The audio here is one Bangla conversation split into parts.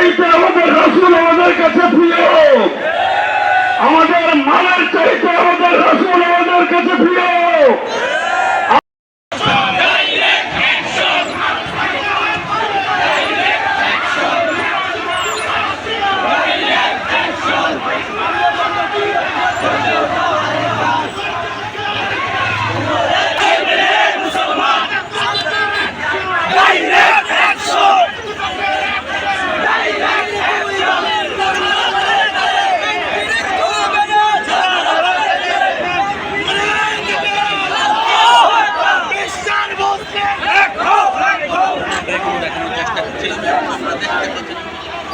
চাইতে আমাদের রাসুল আমাদের কাছে প্রিয়। আমাদের মালের চাইতে আমাদের রসুল আমাদের কাছে প্রিয়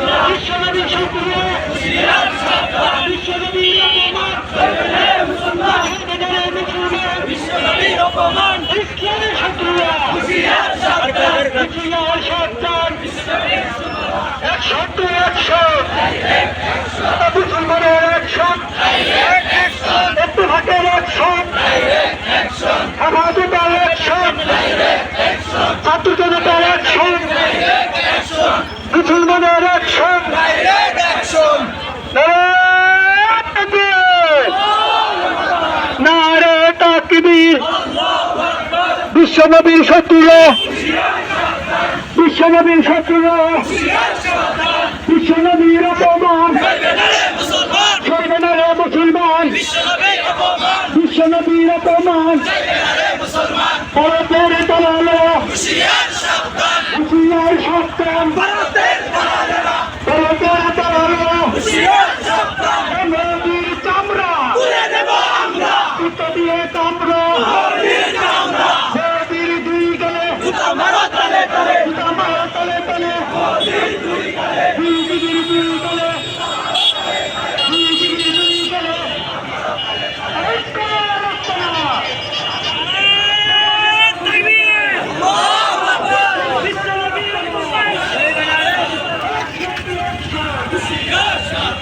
আপনার হাজার মুসলমানের অ্যাকশন একটু হাতের অ্যাকশন হেফাজতের অ্যাকশন ছাত্র জনতার অ্যাকশন মুসলমানের অ্যাকশন নারে তাকবীর! বিশ্বনবীর শত্রুরা! বিশ্বনবীর শত্রুরা! বিশ্বনবীর অপমান! সর্বনারে মুসলমান! বিশ্বনবীর অপমান! ভারতের দালালো হুশিয়ার সাবধান! Yes, sir.